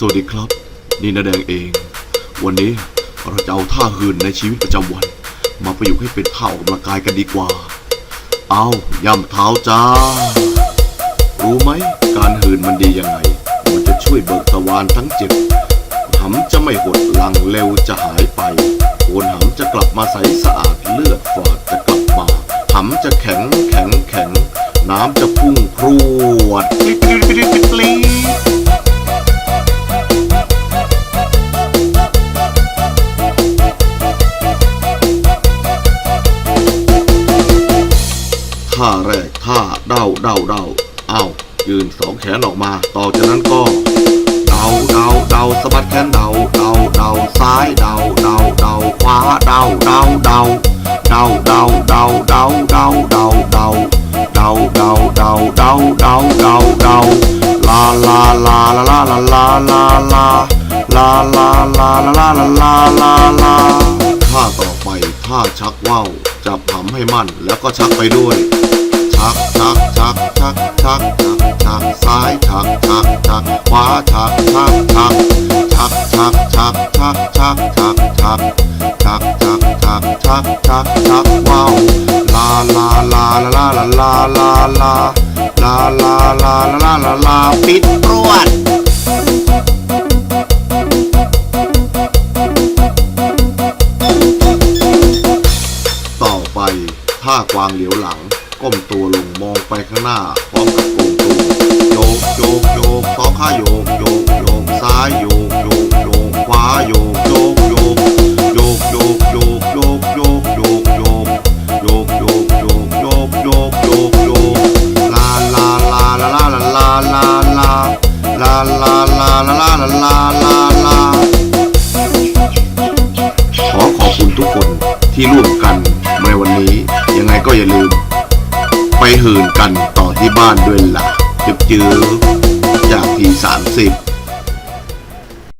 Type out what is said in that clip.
สวัสดีครับ นี่นาแดงเอง วันนี้เราจะเอาท่าหื่นในชีวิตประจำวัน มาประยุกต์ให้เป็นท่าออกกำลังกายกันดีกว่า เอาย่ำเท้าจ้า รู้ไหม การหื่นมันดียังไง มันจะช่วยเบิกทวารทั้งเจ็ดหำจะไม่หดหลังเร็วจะหายไปโคนหำจะกลับมาใสสะอาดเลือดฝาดจะกลับมาหำจะแข็งแข็งแข็ง น้ำจะ ท่าแรกท่าเด้าเด้าเด้าอ้ายืนสองแขนออกมา ต่อจากนั้นก็เดาเดาเดาสะบัดแขนเดาเดาเดาซ้ายเดาเดาเดาขวาเดาเดาเดาเดาเดาเดาเดาเดาเดาเดาเดาเดาเดาเดาเดาเดาเดาลาลาลาลาลาลาลาลาลาลาลาลาลาลาลาลาลาท่าต่อไปท่าชักว่าว จับหำให้มั่น แล้วก็ชักไปด้วย ชักชักชักชักชักชักชักซ้ายชักชักชักขวาชักชักชักชักชักชักชักชักชักชักชักชักชักชักชักชักว้าวลาลาลาลาลาลาลาลาลาลาลาลาลาลาปิดรวด ท่ากวางเหลียวหลัง ก้มตัวลงมองไปข้างหน้าพร้อมกับโกงตัวโยกโยกโยกสองขาโยกโยกโยกซ้ายโยกโยกโยกขวาโยกโยกโยกโยกโยกโยกโยกโยกโยกโยกโยกโยกโยกโยกโยกโยกโยกลาลาลาลาลาลาลาลาลาลาลาลาลาลาลาลาลาลาขอขอบคุณทุกคนที่ร่วมกันในวันนี้ ก็อย่าลืม ไปหืนกันต่อที่บ้านด้วยล่ะจึบจือจากทีสามสิบ